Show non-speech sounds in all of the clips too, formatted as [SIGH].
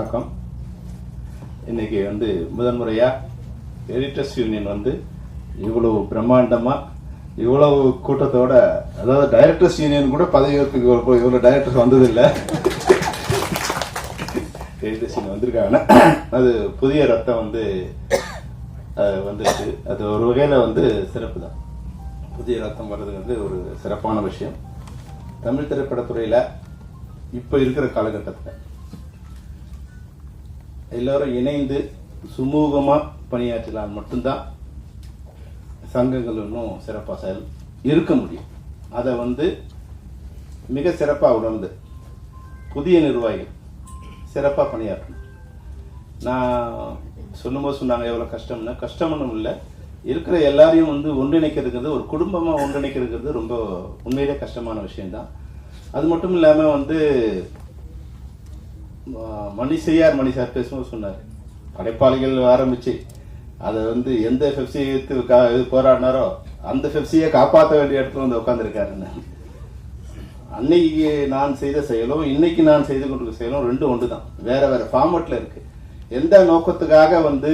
வணக்கம். இன்னைக்கு வந்து முதன்முறையாக எடிட்டர்ஸ் யூனியன் வந்து இவ்வளவு பிரம்மாண்டமா இவ்வளவு கூட்டத்தோட அதாவது டைரக்டர்ஸ் யூனியன் கூட பதவியேற்புக்கு இவ்வளவு டைரக்டர்ஸ் வந்தது இல்ல எடிட்டர்ஸ் யூனியன் வந்திருக்காங்க. அது புதிய ரத்தம் வந்து வந்துருச்சு. அது ஒரு வகையில வந்து சிறப்பு தான். புதிய ரத்தம் வர்றது வந்து ஒரு சிறப்பான விஷயம். தமிழ் திரைப்படத்துறையில் இப்போ இருக்கிற காலகட்டத்தில் எல்லாரும் இணைந்து சுமூகமாக பணியாற்றலாம் மட்டும்தான் சங்கங்கள் இன்னும் சிறப்பாக செயல் இருக்க முடியும். அதை வந்து மிக சிறப்பாக உணர்ந்து புதிய நிர்வாகிகள் சிறப்பாக பணியாற்றணும். நான் சொல்லும்போது சொன்னாங்க எவ்வளோ கஷ்டம்னா. கஷ்டம்னு இல்லை. இருக்கிற எல்லாரையும் வந்து ஒன்றிணைக்கிறதுங்கிறது ஒரு குடும்பமாக ஒன்றிணைக்கிறதுங்கிறது ரொம்ப உண்மையிலே கஷ்டமான விஷயம்தான். அது மட்டும் இல்லாமல் வந்து ம- மணி சார் பேசும்போது சொன்னார். படைப்பாளிகள் ஆரம்பிச்சு அதை வந்து எந்த பெப்சி எடுத்து கா இது போராடினாரோ அந்த பெப்சியை காப்பாற்ற வேண்டிய இடத்துல வந்து உட்காந்துருக்காருன்னு அன்னைக்கு நான் செய்த செயலும் இன்னைக்கு நான் செய்து கொண்டிருக்க செயலும் ரெண்டும் ஒன்று தான் வேற வேற ஃபார்மெட்டில் இருக்கு. எந்த நோக்கத்துக்காக வந்து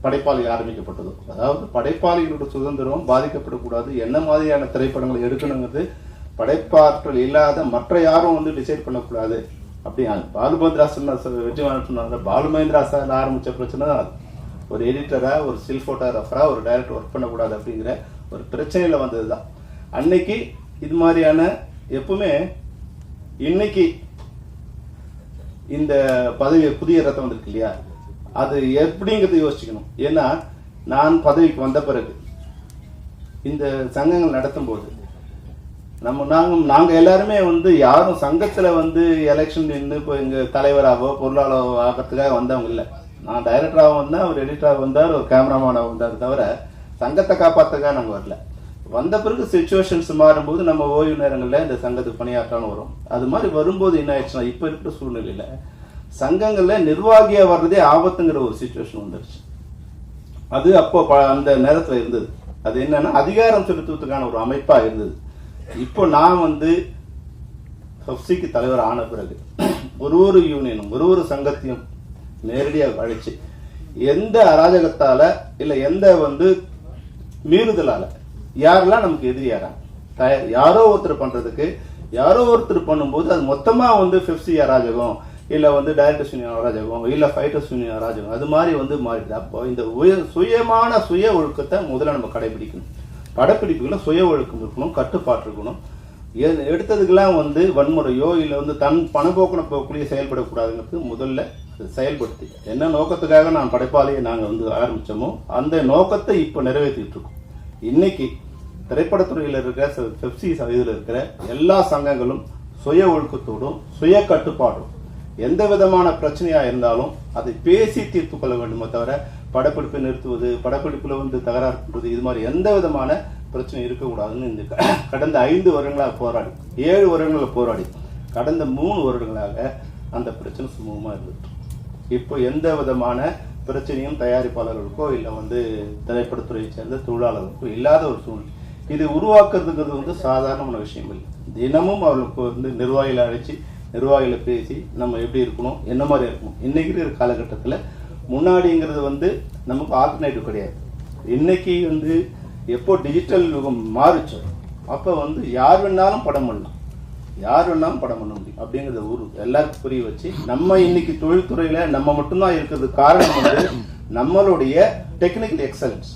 படைப்பாளி ஆரம்பிக்கப்பட்டதோ அதாவது படைப்பாளிகளோட சுதந்திரம் பாதிக்கப்படக்கூடாது என்ன மாதிரியான திரைப்படங்களை எடுக்கணுங்கிறது படைப்பாற்றல் இல்லாத மற்ற யாரும் வந்து டிசைட் பண்ணக்கூடாது. அப்படி பாலுமேந்திரா சொன்ன வெற்றிமாறன் சொன்னாங்க. பாலுமேந்திரா சார் ஆரம்பிச்ச பிரச்சனை தான் அது ஒரு எடிட்டரா ஒரு ஸ்டில் போட்டோகிராஃபரா ஒரு டைரக்டர் ஒர்க் பண்ணக்கூடாது அப்படிங்கிற ஒரு பிரச்சனையில வந்ததுதான். அன்னைக்கு இது மாதிரியான எப்பவுமே இன்னைக்கு இந்த பதவி புதிய ரத்தம் வந்திருக்கு இல்லையா? அது எப்படிங்கிறது யோசிச்சுக்கணும். ஏன்னா நான் பதவிக்கு வந்த பிறகு இந்த சங்கங்கள் நடத்தும் போது நம்ம நாங்கள் நாங்கள் எல்லாருமே வந்து யாரும் சங்கத்தில் வந்து எலெக்ஷன் நின்று இப்போ எங்கள் தலைவராகவோ பொருளாளரோ ஆகிறதுக்காக வந்தவங்க இல்லை. நான் டைரக்டராக வந்தேன் அவர் எடிட்டராக வந்தார் ஒரு கேமராமேனாக வந்தார் தவிர சங்கத்தை காப்பாற்றக்காக நாங்கள் வரல. வந்த பிறகு சுச்சுவேஷன்ஸ் மாறும்போது நம்ம ஓய்வு நேரங்களில் இந்த சங்கத்துக்கு பணியாற்றான்னு வரும். அது மாதிரி வரும்போது என்ன ஆயிடுச்சுன்னா இப்போ இருக்கிற சூழ்நிலையில் சங்கங்களில் நிர்வாகியாக வர்றதே ஆபத்துங்கிற ஒரு சுச்சுவேஷன் வந்துருச்சு. அது அப்போ ப- அந்த நேரத்தில் இருந்தது. அது என்னன்னா அதிகாரம் செலுத்துவதற்கான ஒரு அமைப்பாக இருந்தது. இப்போ நான் வந்து ஹப்சிக்கு தலைவர் ஆன பிறகு ஒரு ஒரு யூனியனும் ஒரு ஒரு சங்கத்தையும் நேரடியாக அழைச்சு எந்த அராஜகத்தால இல்ல எந்த வந்து மீறுதலால யாரெல்லாம் நமக்கு எதிரியாராங்க யாரோ ஒருத்தர் பண்றதுக்கு யாரோ ஒருத்தர் பண்ணும்போது அது மொத்தமா வந்து பிப்சி அராஜகம் இல்ல வந்து டைரக்டர்ஸ் யூனியன் அராஜகம் இல்ல ஃபைட்டர்ஸ் யூனியன் அராஜகம் அது மாதிரி வந்து மாறிடுது. அப்போ இந்த உய- சுயமான சுய ஒழுக்கத்தை முதல்ல நம்ம கடைபிடிக்கணும். படப்பிடிப்புகளை சுய ஒழுக்கம் இருக்கணும் கட்டுப்பாடு இருக்கணும். எடுத்ததுக்கெல்லாம் வந்து வன்முறையோ இல்லை வந்து தன் பணப்போக்கின போக்குலேயே செயல்படக்கூடாதுங்கிறது முதல்ல செயல்படுத்தி. என்ன நோக்கத்துக்காக நான் படைப்பாளியை நாங்கள் வந்து ஆரம்பித்தோமோ அந்த நோக்கத்தை இப்போ நிறைவேற்றிட்டு இருக்கோம். இன்னைக்கு திரைப்படத்துறையில் இருக்கிற பெப்சி இதில் இருக்கிற எல்லா சங்கங்களும் சுய ஒழுக்கத்தோடும் சுய கட்டுப்பாடும் எந்த விதமான பிரச்சனையாக இருந்தாலும் அதை பேசி தீர்த்து கொள்ள வேண்டுமே தவிர படப்பிடிப்பை நிறுத்துவது படப்பிடிப்பில் வந்து தகராறு பண்ணுறது இது மாதிரி எந்த விதமான பிரச்சனை இருக்கக்கூடாதுன்னு இந்த க- கடந்த ஐந்து வருடங்களாக போராடி ஏழு வருடங்களில் போராடி கடந்த மூணு வருடங்களாக அந்த பிரச்சனை சுமூகமாக இருந்துட்டு இப்போ எந்த விதமான பிரச்சனையும் தயாரிப்பாளர்களுக்கோ இல்லை வந்து திரைப்படத்துறையை சேர்ந்த தொழிலாளர்களுக்கோ இல்லாத ஒரு சூழ்நிலை. இது உருவாக்குறதுங்கிறது வந்து சாதாரணமான விஷயம் இல்லை. தினமும் அவர்களுக்கு வந்து நிர்வாகிகளை அழைச்சி நிர்வாகிகளை பேசி நம்ம எப்படி இருக்கணும் என்ன மாதிரி இருக்கணும் இன்னைக்கு இருக்கிற காலகட்டத்தில் முன்னாடிங்கிறது வந்து நமக்கு ஆல்டர்னேட்டிவ் கிடையாது. இன்னைக்கு வந்து எப்போ டிஜிட்டல் யுகம் மாறுச்சோ அப்போ வந்து யார் வேணாலும் படம் பண்ணலாம். யார் வேணாலும் படம் பண்ண முடியும் அப்படிங்கிறத ஊர் எல்லாருக்கும் புரிய வச்சு நம்ம இன்னைக்கு தொழில்துறையில நம்ம மட்டும்தான் இருக்கிறது காரணம் வந்து நம்மளுடைய டெக்னிக்கல் எக்ஸலன்ஸ்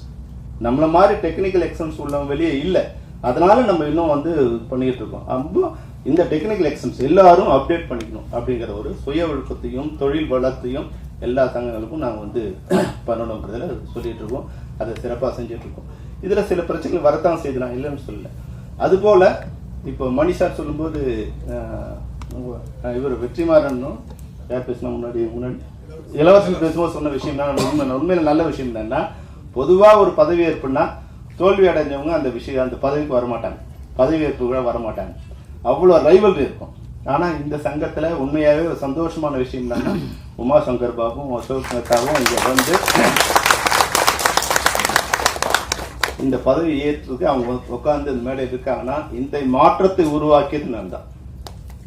நம்மள மாதிரி டெக்னிக்கல் எக்ஸலன்ஸ் உள்ளவங்க வெளியே இல்லை. அதனால நம்ம இன்னும் வந்து இது பண்ணிட்டு இருக்கோம். அப்போ இந்த டெக்னிக்கல் எக்ஸலன்ஸ் எல்லாரும் அப்டேட் பண்ணிக்கணும் அப்படிங்கிற ஒரு சுய ஒழுக்கத்தையும் தொழில் வளத்தையும் எல்லா சங்கங்களுக்கும் நாங்கள் வந்து [COUGHS] பண்ணணுன்றதில் சொல்லிட்டு இருக்கோம் அதை சிறப்பாக செஞ்சுட்டு இருக்கோம் சில பிரச்சனைகள் வரத்தான் செய்து நான் இல்லைன்னு சொல்லல. அதுபோல் இப்போ மணிஷார் சொல்லும்போது இவர் வெற்றிமாறனும் யார் பேசினா முன்னாடி முன்னாடி இளவரசன் பேசும்போது சொன்ன விஷயம் தான். உண்மை உண்மையில் நல்ல விஷயம் என்னன்னா பொதுவாக ஒரு பதவி ஏற்புனா தோல்வி அடைஞ்சவங்க அந்த விஷயம் அந்த பதவிக்கு வரமாட்டாங்க. பதவி ஏற்பு கூட வரமாட்டாங்க. அவ்வளோ ரைவல் இருக்கும். ஆனால் இந்த சங்கத்தில் உண்மையாகவே ஒரு சந்தோஷமான விஷயம் என்னன்னா உமா சங்கர் பாபும் அசோக் மேத்தாவும் இங்கே வந்து இந்த பதவி ஏற்றுக்கு அவங்க உட்காந்து இந்த மேடையில் இருக்காங்கன்னா இந்த மாற்றத்தை உருவாக்கியது நான் தான்.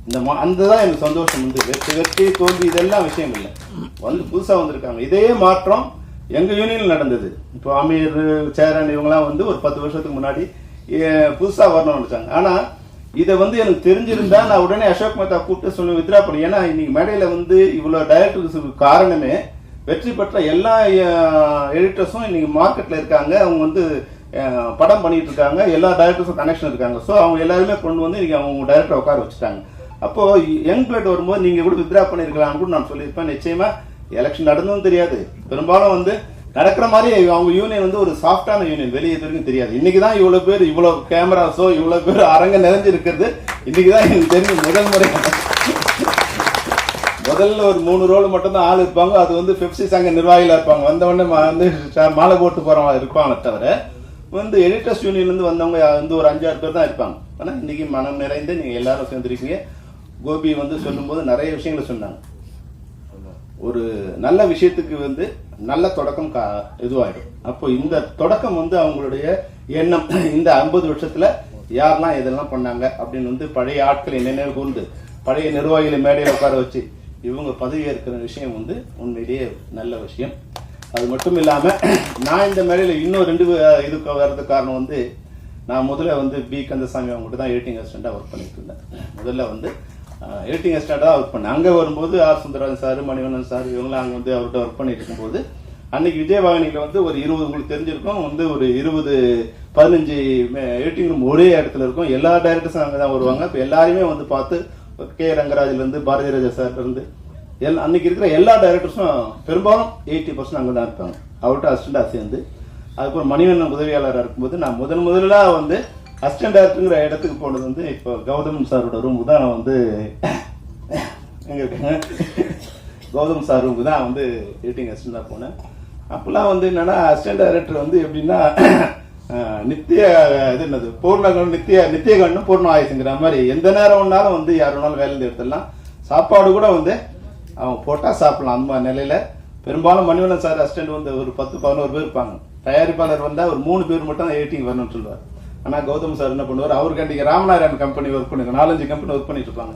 இந்த மா அந்த தான் எனக்கு சந்தோஷம் வந்து வெற்றி வெற்றி தோல்வி இதெல்லாம் விஷயம் இல்லை. வந்து புதுசாக வந்திருக்காங்க. இதே மாற்றம் எங்கள் யூனியனில் நடந்தது. இப்போ அமீர் சேரன் இவங்கெல்லாம் வந்து ஒரு பத்து வருஷத்துக்கு முன்னாடி புதுசாக வரணும்னு நினச்சாங்க. ஆனால் இதை வந்து எனக்கு தெரிஞ்சிருந்தா நான் உடனே அசோக் மேத்தா கூப்பிட்டு சொல்லுவேன் வித்ரா பண்ணி ஏன்னா இன்னைக்கு மேடையில் வந்து இவ்வளோ டைரக்டர்ஸுக்கு காரணமே வெற்றி பெற்ற எல்லா எடிட்டர்ஸும் இன்னைக்கு மார்க்கெட்டில் இருக்காங்க. அவங்க வந்து படம் பண்ணிட்டு இருக்காங்க. எல்லா டைரக்டர்ஸும் கனெக்ஷன் இருக்காங்க. ஸோ அவங்க எல்லாருமே கொண்டு வந்து இன்னைக்கு அவங்க டைரக்டர் உட்கார வச்சுட்டாங்க. அப்போ யங் பிளட் வரும்போது நீங்க கூட வித்ரா பண்ணிருக்கலாம்னு கூட நான் சொல்லியிருப்பேன். நிச்சயமா எலெக்ஷன் நடந்தும் தெரியாது. பெரும்பாலும் வந்து நடக்கிற மாதிரி அவங்க யூனியன் வந்து ஒரு சாஃப்டான யூனியன் வெளியே வரைக்கும் தெரியாது. இன்னைக்கு தான் இவ்வளோ பேர் இவ்வளோ கேமராஸோ இவ்வளோ பேர் அரங்க நிறைஞ்சிருக்கிறது. இன்னைக்கு தான் எனக்கு தெரிஞ்சு முதல் முறை. முதல்ல ஒரு மூணு ரோல் மட்டும் தான் ஆள் இருப்பாங்க. அது வந்து பெப்சி சங்க நிர்வாகிகள் இருப்பாங்க. வந்தவொடனே வந்து மாலை போட்டு போகிறவங்க இருப்பாங்க தவிர வந்து எடிட்டர்ஸ் யூனியன்லேருந்து வந்தவங்க வந்து ஒரு அஞ்சாறு பேர் தான் இருப்பாங்க. ஆனால் இன்றைக்கி மனம் நிறைந்து நீங்கள் எல்லாரும் சேர்ந்துருக்கீங்க. கோபி வந்து சொல்லும்போது நிறைய விஷயங்களை சொன்னாங்க. ஒரு நல்ல விஷயத்துக்கு வந்து நல்ல தொடக்கம் கா இதுவாயிடும். அப்போ இந்த தொடக்கம் வந்து அவங்களுடைய எண்ணம். இந்த ஐம்பது வருஷத்துல யாரெல்லாம் இதெல்லாம் பண்ணாங்க அப்படின்னு வந்து பழைய ஆட்களை நினைவு கூர்ந்து பழைய நிர்வாகிகளை மேடையில் உட்கார வச்சு இவங்க பதவி ஏற்கிற விஷயம் வந்து உண்மையிலேயே நல்ல விஷயம். அது மட்டும் இல்லாம நான் இந்த மேடையில் இன்னும் ரெண்டு இதுக்கு வர்றதுக்கு காரணம் வந்து நான் முதல்ல வந்து பி. கந்தசாமி அவங்ககிட்ட தான் எடிட்டிங் அசிஸ்டண்டாக ஒர்க் பண்ணிட்டு இருந்தேன். முதல்ல வந்து எடிட்டிங் அசிஸ்டண்டாக ஒர்க் பண்ணேன். அங்கே வரும்போது R Sundararajan sir Manivannan sir இவங்களாம் அங்கே வந்து அவர்கிட்ட ஒர்க் பண்ணிட்டு இருக்கும்போது அன்னைக்கு விஜயவாகினியில் வந்து ஒரு இருபது உங்களுக்கு தெரிஞ்சிருக்கும் வந்து ஒரு இருபது பதினஞ்சு எடிட்டிங் ரூம் ஒரே இடத்துல இருக்கும். எல்லா டைரக்டர்ஸும் அங்கே தான் வருவாங்க. இப்போ எல்லாருமே வந்து பார்த்து கே ரங்கராஜ்லேருந்து பாரதி ராஜா சார்லேருந்து எல் அன்னைக்கு இருக்கிற எல்லா டைரக்டர்ஸும் பெரும்பாலும் எயிட்டி பர்சன்ட் அங்கே தான் இருப்பாங்க. அவர்கிட்ட அசிஸ்டண்டாக சேர்ந்து. அதுக்கப்புறம் மணிவண்ணன் உதவியாளராக இருக்கும்போது நான் முதன் முதலாக வந்து அசிஸ்டன்ட் டேரக்டருங்கிற இடத்துக்கு போனது வந்து இப்போ கௌதம் சாரோட ரூமுக்கு தான் நான் வந்து எங்க இருக்காங்க கௌதம் சார் ரூமுக்கு தான் வந்து எடிட்டிங் அசிஸ்டண்டாக போனேன். அப்போல்லாம் வந்து என்னன்னா அசிஸ்டன்ட் டைரக்டர் வந்து எப்படின்னா நித்திய இது என்னது பூர்ணகன் நித்திய நித்தியகண்ணு பூர்ண ஆயுசுங்கிற மாதிரி எந்த நேரம் ஒன்றாலும் வந்து யார் வேணாலும் வேலை எடுத்துடலாம். சாப்பாடு கூட வந்து அவங்க போட்டால் சாப்பிடலாம் அந்த மாதிரி நிலையில. பெரும்பாலும் மணிவண்ணன் சார் அசிஸ்டன்ட் வந்து ஒரு பத்து பதினோரு பேர் இருப்பாங்க. தயாரிப்பாளர் வந்தால் ஒரு மூணு பேர் மட்டும் எடிட்டிங் வரணும்னு சொல்லுவார். ஆனால் கௌதம் சார் என்ன பண்ணுவார்? அவருக்கு அன்றைக்கி ராமநாராயண் கம்பெனி ஒர்க் பண்ணிருக்காங்க நாலஞ்சு கம்பெனி ஒர்க் பண்ணிட்டு இருப்பாங்க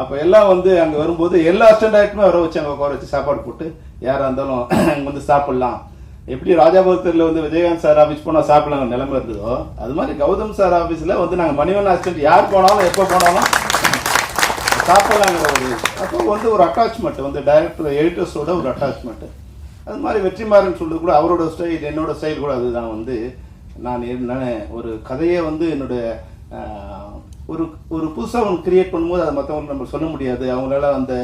அப்போ எல்லாம் வந்து அங்கே வரும்போது எல்லா அசிஸ்டன்ட் ஆகிட்டுமே வர வச்சு அங்கே உட்கார வச்சு சாப்பாடு போட்டு யாராக இருந்தாலும் அங்கே வந்து சாப்பிட்லாம். எப்படி ராஜாபுரத்தில் வந்து விஜயகாந்த் சார் ஆஃபீஸ் போனால் சாப்பிடலாம் நிலைமை இருந்ததோ அது மாதிரி கௌதம் சார் ஆஃபீஸில் வந்து நாங்கள் மணிவண்ணன் அசிஸ்டன்ட் யார் போனாலும் எப்போ போனாலும் சாப்பிடலாங்கிற ஒரு அப்போ வந்து ஒரு அட்டாச்மெண்ட் வந்து டைரக்டர் எடிட்டர்ஸோட ஒரு அட்டாச்மெண்ட் அது மாதிரி வெற்றிமாறன் சொல்றது கூட அவரோட ஸ்டைல் என்னோட ஸ்டைல் கூட அதுதான் வந்து. நான் என்ன ஒரு கதையை வந்து என்னோட ஒரு ஒரு புதுசாக ஒன்று கிரியேட் பண்ணும்போது அதை மற்றவங்க நம்ம சொல்ல முடியாது. அவங்களால அந்த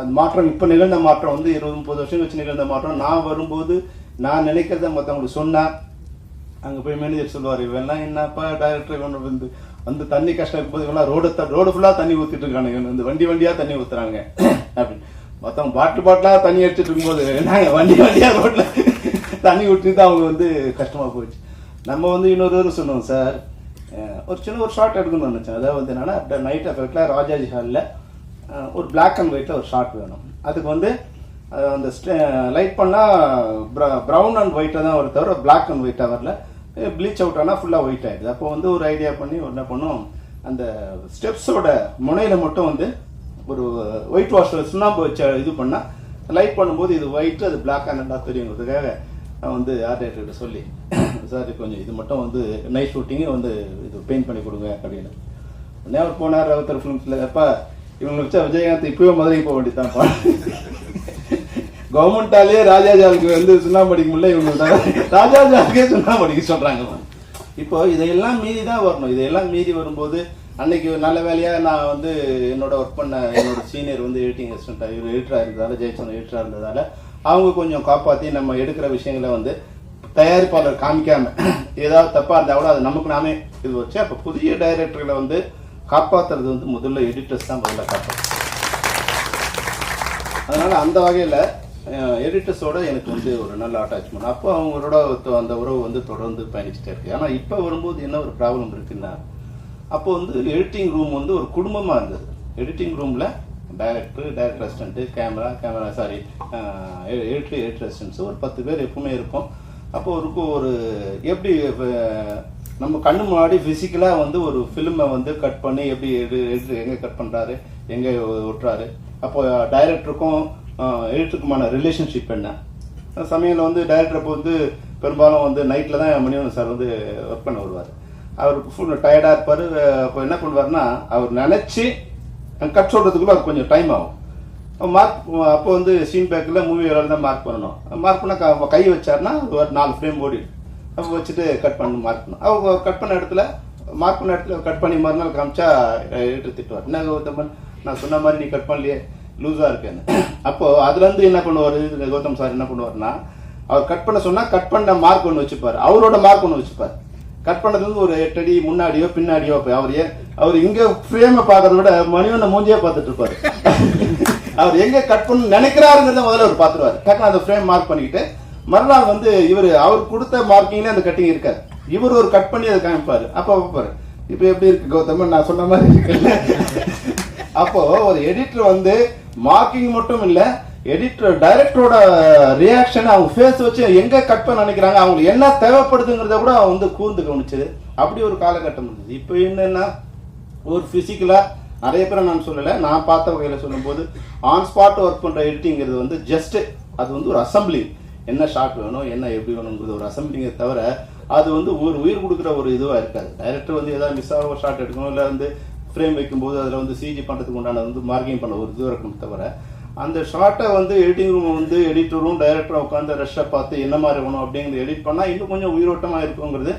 அந்த மாற்றம் இப்போ நிகழ்ந்த மாற்றம் வந்து இருபது முப்பது வருஷம் வச்சு நிகழ்ந்த மாற்றம். நான் வரும்போது நான் நினைக்கிறத மற்றவங்களுக்கு சொன்னேன் அங்கே போய் மேனேஜர் சொல்லுவார் இவெல்லாம் என்னப்பா டைரக்டர் இவன் வந்து வந்து தண்ணி கஷ்டம் இருக்கும்போது இவெல்லாம் ரோடு ரோடு ஃபுல்லாக தண்ணி ஊற்றிட்டு இருக்காங்க இவன் வந்து வண்டி வண்டியாக தண்ணி ஊற்றுறாங்க [CLEARS THROAT] அப்படின்னு மொத்தம் பாட்டில் பாட்டிலாக தண்ணி அடிச்சிட்டு இருக்கும்போது நாங்கள் வண்டி வண்டியாக ரோட்டில் [LAUGHS] தண்ணி ஊற்றிட்டு அவங்க வந்து கஷ்டமாக போயிடுச்சு. நம்ம வந்து இன்னொரு தடவை சொன்னோம் சார். ஒரு சின்ன ஒரு ஷார்ட் எடுக்கணும்னு நினச்சேன். அதாவது வந்து என்னன்னா நைட் எஃபெக்டில் ராஜாஜி ஹாலில் ஒரு பிளாக் அண்ட் ஒயிட்டில் ஒரு ஷார்ட் வேணும். அதுக்கு வந்து அந்த லைட் பண்ணால் ப்ரௌன் அண்ட் ஒயிட்டாக தான் வரும் தவிர பிளாக் அண்ட் ஒயிட்டாக வரல. ப்ளீச் அவுட் ஆனால் ஃபுல்லாக ஒயிட் ஆகிடுது அப்போ வந்து ஒரு ஐடியா பண்ணி என்ன பண்ணோம் அந்த ஸ்டெப்ஸோட முனையில் மட்டும் வந்து ஒரு ஒயிட் வாஷ் சுண்ணாம்பு வச்சு இது பண்ணால் லைட் பண்ணும்போது இது ஒயிட்டு அது பிளாக் அண்ட் தெரியுங்கிறதுக்காக நான் வந்து ஆர்ட் டைரக்டர்கிட்ட சொல்லி சார் கொஞ்சம் இது மட்டும் வந்து நைட் ஷூட்டிங்கு வந்து இது பெயிண்ட் பண்ணி கொடுங்க அப்படின்னு. உடனே அவர் போனார் ரவுத்தர் ஃபிலிம்ஸில் அப்பா இவங்க வச்சா விஜயகாந்த் இப்பவே மதுரைக்கு போக வேண்டியதான் கவர்மெண்டாலே ராஜாஜாவுக்கு வந்து சுண்ணாம்பு அடிக்க முடியல இவங்க ராஜாஜாவுக்கே சுண்ணாம்பு அடிக்க சொல்கிறாங்க இப்போ இதையெல்லாம் மீறி தான் வரணும். இதையெல்லாம் மீறி வரும்போது அன்னைக்கு நல்ல வேலையாக நான் வந்து என்னோட ஒர்க் பண்ண என்னோட சீனியர் வந்து எடிட்டிங் அசிஸ்டன்ட் இவர் எடிட்டரா இருந்ததால் ஜெயச்சந்திரன் எடிட்டராக இருந்ததால் அவங்க கொஞ்சம் காப்பாற்றி நம்ம எடுக்கிற விஷயங்களை வந்து தயாரிப்பாளர் காமிக்காம ஏதாவது தப்பாக இருந்தால் கூட அது நமக்கு நாமே இது வச்சு அப்போ புதிய டைரக்டர்களை வந்து காப்பாற்றுறது வந்து முதல்ல எடிட்டர்ஸ் தான் முதல்ல காப்பாற்று அதனால் அந்த வகையில் எடிட்டர்ஸோட எனக்கு வந்து ஒரு நல்ல அட்டாச்மெண்ட் அப்போ அவங்களோட அந்த உறவு வந்து தொடர்ந்து பயணிச்சுட்டே இருக்கு. ஆனால் இப்போ வரும்போது என்ன ஒரு ப்ராப்ளம் இருக்குன்னா அப்போ வந்து எடிட்டிங் ரூம் வந்து ஒரு குடும்பமாக இருந்தது. எடிட்டிங் ரூமில் director director assistant camera camera sorry editor editor assistants ஒரு பத்து பேர் எப்பவுமே இருப்போம். அப்போ ஒரு ஒரு எப்படி நம்ம கண்ணு முன்னாடி ஃபிசிக்கலாக வந்து ஒரு ஃபிலிமை வந்து கட் பண்ணி எப்படி எடு எடு எங்கே கட் பண்ணுறாரு எங்கே ஒட்டுறாரு? அப்போ டைரக்டருக்கும் எடிட்டருக்குமான ரிலேஷன்ஷிப் என்ன? சமயம் வந்து டைரக்டர் அப்போ வந்து பெரும்பாலும் வந்து நைட்டில் தான் மணிவண்ணன் சார் வந்து ஒர்க் பண்ண வருவார். அவர் ஃபுல் டயர்டாக இருப்பார். அப்போ என்ன பண்ணுவார்னா அவர் நினச்சி கட் சொல்கிறதுக்குள்ளே அது கொஞ்சம் டைம் ஆகும். மார்க் அப்போ வந்து சீன் பேக்கில் மூவி வேலை தான் மார்க் பண்ணணும். மார்க் பண்ணால் கை வச்சாருன்னா அது ஒரு நாலு ஃப்ரேம் ஓடி அப்போ வச்சுட்டு கட் பண்ணி மார்க் பண்ணணும் அவங்க கட் பண்ண இடத்துல மார்க் பண்ண இடத்துல கட் பண்ணி மறுநாள் காமிச்சா எடுத்து திட்டுவார். என்ன கௌதமன் நான் சொன்ன மாதிரி நீ கட் பண்ணலையே லூஸாக இருக்கேன்னு. [CLEARS THROAT] அப்போது அதுலேருந்து என்ன பண்ணுவார் கௌதம் சார் என்ன பண்ணுவார்னா அவர் கட் பண்ண சொன்னால் கட் பண்ண மார்க் ஒன்று வச்சுப்பார். அவரோட மார்க் ஒன்று வச்சுப்பார். கட் பண்ணதுலேருந்து ஒரு எட்டு அடி முன்னாடியோ பின்னாடியோ இப்போ அவர் அவர் இங்கே ஃப்ரேமை பார்க்கறத விட மணிவண்ண மூஞ்சியே பார்த்துட்டு இருப்பாரு. [LAUGHS] அவர் எங்க கட் பண்ண நினைக்கிறாருங்கிறத முதல்ல அவர் பார்த்துருவாரு. டக்குனு அந்த ஃப்ரேம் மார்க் பண்ணிக்கிட்டு மறுநாள் வந்து இவர் அவர் கொடுத்த மார்க்கிங்ல அந்த கட்டிங் இருக்காது. இவர் ஒரு கட் பண்ணி அதை காமிப்பாரு. அப்போ பார்ப்பாரு. இப்போ எப்படி இருக்கு கௌதமன் நான் சொன்ன மாதிரி இருக்குல்ல [LAUGHS] அப்போ ஒரு எடிட்டர் வந்து மார்க்கிங் மட்டும் இல்லை எடிட்டர் டைரக்டரோட ரியாக்ஷன் அவங்க ஃபேஸ் வச்சு எங்கே கட் பண்ண நினைக்கிறாங்க அவங்களுக்கு என்ன தேவைப்படுதுங்கிறத கூட அவன் வந்து கூர்ந்து கவனிச்சது. அப்படி ஒரு காலகட்டம் இருந்தது. இப்போ என்னென்னா ஒரு ஃபிசிக்கலாக நிறைய பேரை நான் சொல்லலை நான் பார்த்த வகையில் சொல்லும்போது ஆன் ஸ்பாட் ஒர்க் பண்ணுற எடிட்டிங்கிறது வந்து ஜஸ்ட்டு அது வந்து ஒரு அசம்பிளி என்ன ஷாட் வேணும் என்ன எப்படி வேணுங்கிறது ஒரு அசம்பிளிங்கை தவிர அது வந்து ஒரு உயிர் கொடுக்குற ஒரு இதுவாக இருக்காது. டைரக்டர் வந்து ஏதாவது மிஸ் ஆக ஷார்ட் ஷாட் எடுக்கணும் இல்லை வந்து ஃப்ரேம் வைக்கும்போது அதில் வந்து சிஜி பண்ணுறதுக்கு உண்டான வந்து மார்க்கிங் பண்ண ஒரு இதுவாக இருக்கணும் தவிர அந்த ஷார்ட்டை வந்து எடிட்டிங் ரூம் வந்து எடிட்டரும் டைரக்டரும் உட்காந்து ரஷ்ஷை பார்த்து என்ன மாதிரி வேணும் அப்படிங்கிறது எடிட் பண்ணால் இன்னும் கொஞ்சம் உயிரோட்டமாக இருக்குங்கிறது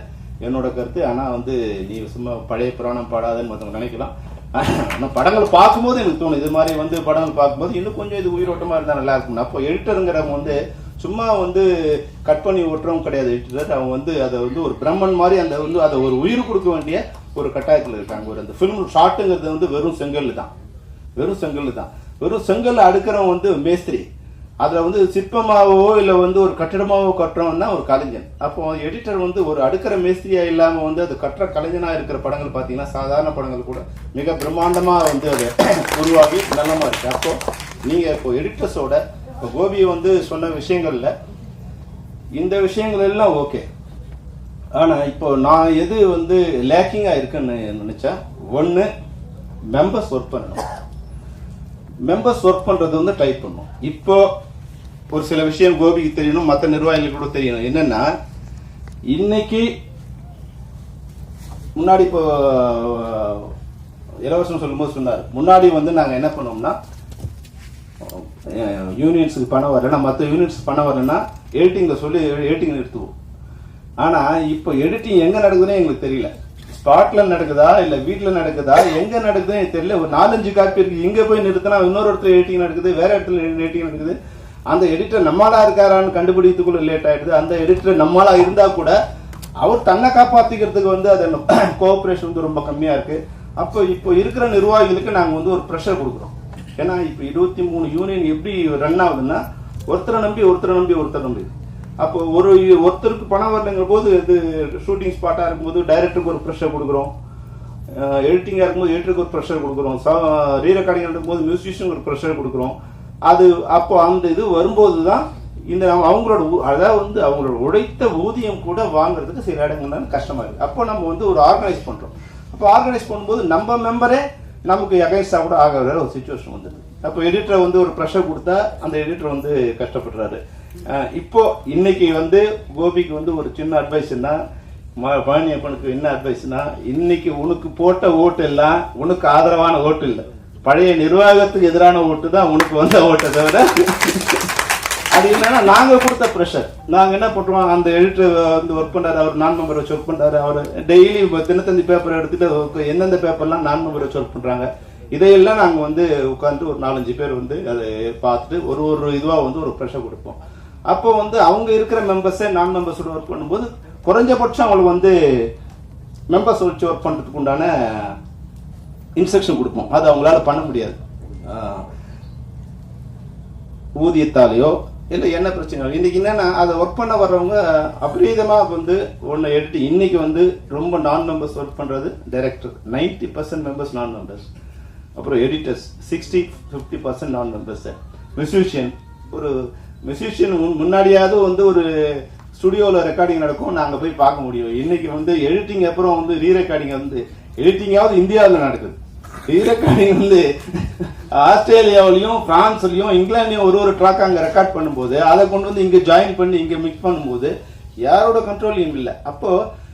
என்னோட கருத்து. ஆனால் வந்து நீ சும்மா பழைய புராணம் பாடாதுன்னு மற்றவங்க நினைக்கலாம். ஆனால் படங்கள் பார்க்கும்போது எனக்கு தோணும். இது மாதிரி வந்து படங்கள் பார்க்கும்போது இன்னும் கொஞ்சம் இது உயிரோட்டமாக இருந்தால் நல்லா இருக்கும் அப்போ எடிட்டருங்கிறவங்க வந்து சும்மா வந்து கட் பண்ணி ஓட்டுறவங்க கிடையாது. எடிட்டர் அவங்க வந்து அதை வந்து ஒரு பிரம்மன் மாதிரி அந்த வந்து அதை ஒரு உயிர் கொடுக்க வேண்டிய ஒரு கட்டாயத்தில் இருக்காங்க. ஒரு அந்த ஃபிலிம் ஷார்ட்டுங்கிறது வந்து வெறும் செங்கல் தான். வெறும் செங்கல் தான். வெறும் செங்கல் அடுக்கிறவன் வந்து மேஸ்திரி. அதில் வந்து சிற்பமாகவோ இல்லை வந்து ஒரு கட்டிடமாகவோ கட்டுறவன் தான் ஒரு கலைஞன். அப்போ எடிட்டர் வந்து ஒரு அடுக்கிற மேஸ்திரியா இல்லாமல் வந்து அது கட்டுற கலைஞனாக இருக்கிற படங்கள் பார்த்தீங்கன்னா சாதாரண படங்கள் கூட மிக பிரம்மாண்டமாக வந்து அது [CLEARS THROAT] உருவாகி நல்லமாக இருக்கு. அப்போ நீங்கள் இப்போ எடிட்டர்ஸோட இப்போ கோபி வந்து சொன்ன விஷயங்கள்ல இந்த விஷயங்கள் எல்லாம் ஓகே. ஆனால் இப்போ நான் எது வந்து லேக்கிங்காக இருக்குன்னு நினச்சா ஒன்று மெம்பர்ஸ் ஒர்க் பண்ணணும். மெம்பர்ஸ் ஒர்க் பண்ணுறது வந்து டைப் பண்ணும் இப்போ ஒரு சில விஷயம் கோபிக்கு தெரியணும் மற்ற நிர்வாகிகளுக்கு கூட தெரியணும். என்னன்னா இன்னைக்கு முன்னாடி இப்போ இலவசம் சொல்லும்போது சொன்னார். முன்னாடி வந்து நாங்கள் என்ன பண்ணோம்னா யூனியன்ஸுக்கு பணம் வரலன்னா மற்ற யூனிட்ஸ் பணம் வரலன்னா எடிட்டிங்கில் சொல்லி எடிட்டிங் நிறுத்துவோம். ஆனால் இப்போ எடிட்டிங் எங்கே நடக்குதுன்னே எங்களுக்கு தெரியல. ஸ்பாட்ல நடக்குதா இல்லை வீட்டில் நடக்குதா எங்கே நடக்குதுன்னு எனக்கு தெரியல. ஒரு நாலஞ்சு காப்பி இருக்கு. இங்க போய் நிறுத்தினா இன்னொரு இடத்துல எடிட்டிங் நடக்குது வேற இடத்துல எடிட்டிங் நடக்குது. அந்த எடிட்டர் நம்மளா இருக்காரான்னு கண்டுபிடித்துக்குள்ள லேட் ஆயிடுது. அந்த எடிட்டர் நம்மளா இருந்தா கூட அவர் தன்னை காப்பாத்திக்கிறதுக்கு வந்து அது கோஆபரேஷன் [COUGHS] வந்து ரொம்ப கம்மியா இருக்கு. அப்போ இப்போ இருக்கிற நிர்வாகிகளுக்கு நாங்கள் வந்து ஒரு ப்ரெஷர் கொடுக்குறோம். ஏன்னா இப்போ இருபத்தி மூணு யூனியன் எப்படி ரன் ஆகுதுன்னா ஒருத்தரை நம்பி ஒருத்தரை நம்பி ஒருத்தர் நம்பி. அப்போ ஒரு ஒருத்தருக்கு பணம் வரலங்கிற போது இது ஷூட்டிங் ஸ்பாட்டாக இருக்கும்போது டைரக்டருக்கு ஒரு ப்ரெஷர் கொடுக்குறோம். எடிட்டிங்காக இருக்கும்போது எடிட்டருக்கு ஒரு ப்ரெஷர் கொடுக்குறோம். ரீ ரெக்கார்டிங் இருக்கும்போது மியூசிஷியனுக்கு ஒரு ப்ரெஷர் கொடுக்குறோம். அது அப்போ அந்த இது வரும்போது தான் இந்த அவங்களோட ஊ- அதாவது வந்து அவங்களோட உழைத்த ஊதியம் கூட வாங்குறதுக்கு சில இடங்கள்ல கஷ்டமாக இருக்குது அப்போ நம்ம வந்து ஒரு ஆர்கனைஸ் பண்ணுறோம் அப்போ ஆர்கனைஸ் பண்ணும்போது நம்ம மெம்பரே நமக்கு அகைன்ஸ்டாக கூட ஆகிற ஒரு சுச்சுவேஷன் வந்துடுது. அப்போ எடிட்டரை வந்து ஒரு ப்ரெஷர் கொடுத்தா அந்த எடிட்டர் வந்து கஷ்டப்படுறாரு. இப்போ இன்னைக்கு வந்து கோபிக்கு வந்து ஒரு சின்ன அட்வைஸ்னா பழனியப்பனுக்கு என்ன அட்வைஸ்னா இன்னைக்கு உனக்கு போட்ட ஓட்டு எல்லாம் உனக்கு ஆதரவான ஓட்டு இல்லை. பழைய நிர்வாகத்துக்கு எதிரான ஓட்டு தான் உனக்கு வந்த ஓட்டை தவிர அது என்னன்னா நாங்க கொடுத்த ப்ரெஷர் நாங்க என்ன பண்றோம் அந்த எடிட்டர் வந்து ஒர்க் பண்றாரு அவர் நான் மெம்பர் வச்சு ஒர்க் பண்றாரு அவர் டெய்லி தினத்தந்தி பேப்பர் எடுத்துட்டு எந்தெந்த பேப்பர்லாம் நான் மெம்பர் வச்சு ஒர்க் பண்றாங்க இதையெல்லாம் நாங்கள் வந்து உட்காந்து ஒரு நாலஞ்சு பேர் வந்து அதை பார்த்துட்டு ஒரு ஒரு இதுவாக வந்து ஒரு ப்ரெஷர் கொடுப்போம். அப்போ வந்து அவங்க இருக்கிற மெம்பர்ஸே நான் மெம்பர்ஸோட ஒர்க் பண்ணும்போது குறைஞ்சபட்சம் அவங்களுக்கு வந்து மெம்பர்ஸ் வச்சு ஒர்க் பண்ணுறதுக்கு உண்டான இன்ஸ்ட்ரக்ஷன் கொடுப்போம். அது அவங்களால பண்ண முடியாது. ஊதியத்தாலேயோ இல்லை என்ன பிரச்சனை இன்னைக்கு என்னன்னா அதை ஒர்க் பண்ண வர்றவங்க அபரீதமாக வந்து ஒன்று எடுத்து இன்னைக்கு வந்து ரொம்ப நான் மெம்பர்ஸ் ஒர்க் பண்ணுறது டைரக்டர் நைன்டி பர்சன்ட் மெம்பர்ஸ் நான் மெம்பர்ஸ் அப்புறம் எடிட்டர்ஸ் சிக்ஸ்டி ஃபிஃப்டி பர்சன்ட் நான் மெம்பர்ஸ் மியூசிஷியன் ஒரு மியூசிஷியன் முன்னாடியாவது வந்து ஒரு ஸ்டுடியோவில் ரெக்கார்டிங் நடக்கும் நாங்கள் போய் பார்க்க முடியும். இன்னைக்கு வந்து எடிட்டிங் அப்புறம் வந்து ரீ ரெக்கார்டிங் வந்து எடிட்டிங்காவது இந்தியாவில் நடக்குது. ரெக்கார்டிங் வந்து ஆஸ்திரேலியாவிலையும் பிரான்ஸ்லையும் இங்கிலாந்துலையும் ஒரு ஒரு ட்ராக் அங்கே ரெக்கார்ட் பண்ணும்போது அதை கொண்டு வந்து இங்கே ஜாயின் பண்ணி இங்கே மிக்ஸ் பண்ணும்போது யாரோட கண்ட்ரோலையும் இல்லை. அப்போது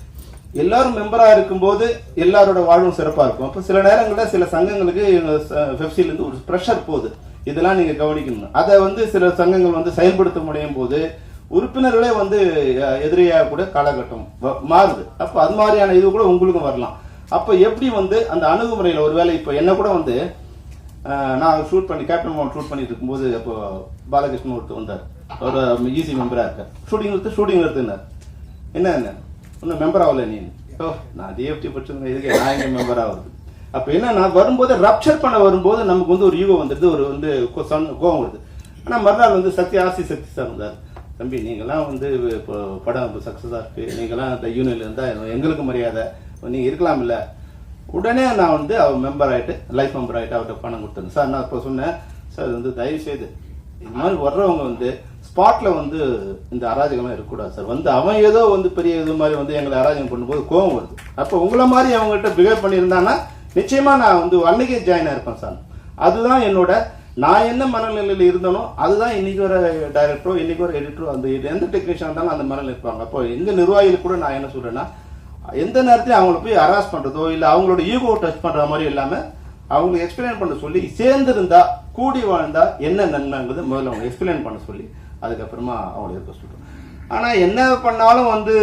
எல்லாரும் மெம்பராக இருக்கும்போது எல்லாரோட வாழ்வும் சிறப்பாக இருக்கும். அப்போ சில நேரங்களில் சில சங்கங்களுக்கு எங்கள் இருந்து ஒரு ப்ரெஷர் போகுது. இதெல்லாம் நீங்க கவனிக்கணும். அதை வந்து சில சங்கங்கள் வந்து செயல்படுத்த முடியும் போது உறுப்பினர்களே வந்து எதிரியாக கூட காலகட்டம் வ- மாறுது. அப்போ அது மாதிரியான இது கூட உங்களுக்கும் வரலாம். அப்போ எப்படி வந்து அந்த அணுகுமுறையில் ஒருவேளை இப்போ என்ன கூட வந்து நான் ஷூட் பண்ணி கேப்டன் மோகன் ஷூட் பண்ணிட்டு இருக்கும்போது அப்போ பாலகிருஷ்ணன் ஒருத்தர் வந்தார். ஒரு ஈஸி மெம்பராக இருக்கார். ஷூட்டிங் எடுத்து ஷூட்டிங் எடுத்துனார் என்ன என்ன? இன்னும் மெம்பர் ஆகல நீ. ஓ நான் டிஎஃப்டி படிச்சிருந்தேன். இதுக்கு நான் எங்க மெம்பர் ஆகுது அப்போ என்னன்னா வரும்போது ரப்சர் பண்ண வரும்போது நமக்கு வந்து ஒரு ஈகோ வந்துடுது ஒரு வந்து கோவம் வருது. ஆனால் மறுநாள் வந்து சக்தி ஆசி சக்தி சார் வந்தார். தம்பி நீங்களாம் வந்து இப்போ படம் இப்போ சக்ஸஸாக இருக்கு. நீங்களாம் இந்த யூனியன்ல இருந்தால் எங்களுக்கு மரியாதை. நீங்கள் இருக்கலாம் இல்லை உடனே நான் வந்து அவர் மெம்பர் ஆகிட்டு லைஃப் மெம்பர் ஆகிட்டு அவர்கிட்ட பணம் கொடுத்தேன். சார் நான் இப்போ சொன்னேன். சார் இது வந்து தயவு செய்து இது மாதிரி வர்றவங்க வந்து ஸ்பாட்ல வந்து இந்த அராஜகம்லாம் இருக்கக்கூடாது சார். வந்து அவன் ஏதோ வந்து பெரிய இது மாதிரி வந்து எங்களை அராஜகம் பண்ணும்போது கோவம் வருது. அப்போ உங்களை மாதிரி அவங்ககிட்ட பிஹேவ் பண்ணியிருந்தான்னா நிச்சயமாக நான் வந்து அன்னைக்கே ஜாயின் ஆயிருப்பேன் சார். அதுதான் என்னோட நான் என்ன மனநிலையில் இருந்தனோ அதுதான் இன்னைக்கு வர டைரக்டரோ இன்னைக்கு வர எடிட்டரோ அந்த எந்த டெக்னீஷியன் இருந்தாலும் அந்த மனநிலை இருப்பாங்க. அப்போ எந்த நிர்வாகிகள் கூட நான் என்ன சொல்கிறேன்னா எந்த நேரத்தையும் அவங்கள போய் ஹராஸ் பண்ணுறதோ இல்லை அவங்களோட ஈகோ டச் பண்ணுற மாதிரி இல்லாமல் அவங்க எக்ஸ்பிளைன் பண்ண சொல்லி சேர்ந்திருந்தா கூடி வாழ்ந்தா என்ன நன்மைங்கிறது முதல்ல அவங்க எக்ஸ்பிளைன் பண்ண சொல்லி அதுக்கப்புறமா அவங்களை இருக்க சொல்கிறோம் ஆனால் என்ன பண்ணாலும் வந்து